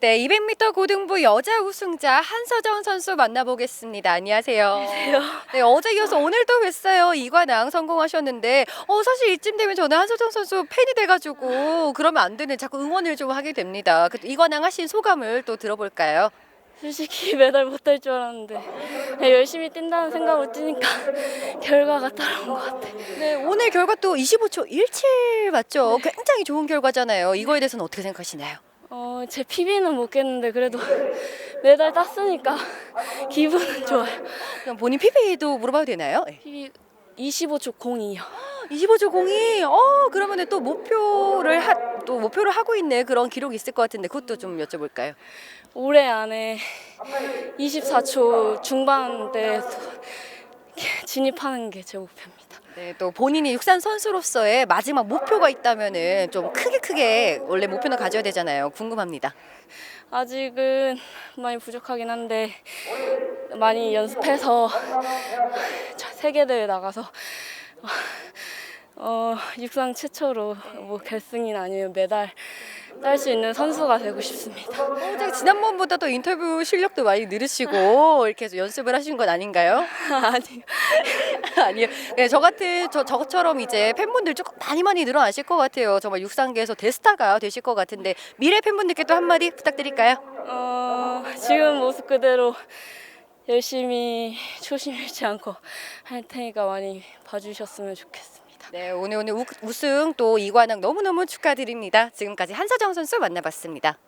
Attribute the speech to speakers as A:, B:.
A: 네, 200m 고등부 여자 우승자 한서정 선수 만나보겠습니다. 안녕하세요. 안녕하세요. 네, 어제 이어서 오늘도 뵀어요. 이관왕 성공하셨는데, 어, 사실 이쯤 되면 저는 한서정 선수 팬이 돼가지고 그러면 안 되는 자꾸 응원을 좀 하게 됩니다. 그 이관왕 하신 소감을 또 들어볼까요?
B: 솔직히 메달 못 딸 줄 알았는데 그냥 열심히 뛴다는 생각으로 뛰니까 결과가 따라온 것 같아.
A: 네, 오늘 결과 또 25초 17 맞죠? 굉장히 좋은 결과잖아요. 이거에 대해서는 어떻게 생각하시나요?
B: 어, 제 PB는 못 깼는데 그래도 메달 땄으니까 기분은 좋아요.
A: 그럼 본인 PB도 물어봐도 되나요? 네.
B: PB 25초 02요.
A: 25조 공이 어 그러면은 또 목표를 하, 또 목표를 하고 있는 그런 기록이 있을 것 같은데 그것도 좀 여쭤볼까요?
B: 올해 안에 24초 중반대 진입하는 게 제 목표입니다.
A: 네, 또 본인이 육산 선수로서의 마지막 목표가 있다면은 좀 크게 크게 원래 목표는 가져야 되잖아요. 궁금합니다.
B: 아직은 많이 부족하긴 한데 많이 연습해서 세계 대회 나가서 어, 육상 최초로 뭐 결승이나 아니면 메달 딸 수 있는 선수가 되고 싶습니다.
A: 어, 지난번보다 도 인터뷰 실력도 많이 늘으시고 이렇게 해서 연습을 하신 건 아닌가요?
B: 아니
A: 아니요. 네, 저 같은 저 저처럼 이제 팬분들 조금 많이 많이 늘어나실 것 같아요. 정말 육상계에서 대스타가 되실 것 같은데 미래 팬분들께 또 한마디 부탁드릴까요?
B: 어, 지금 모습 그대로 열심히 초심 잃지 않고 할 테니까 많이 봐주셨으면 좋겠습니다.
A: 네, 오늘 오늘 우, 우승 또 이관왕 너무너무 축하드립니다. 지금까지 한서정 선수 만나봤습니다.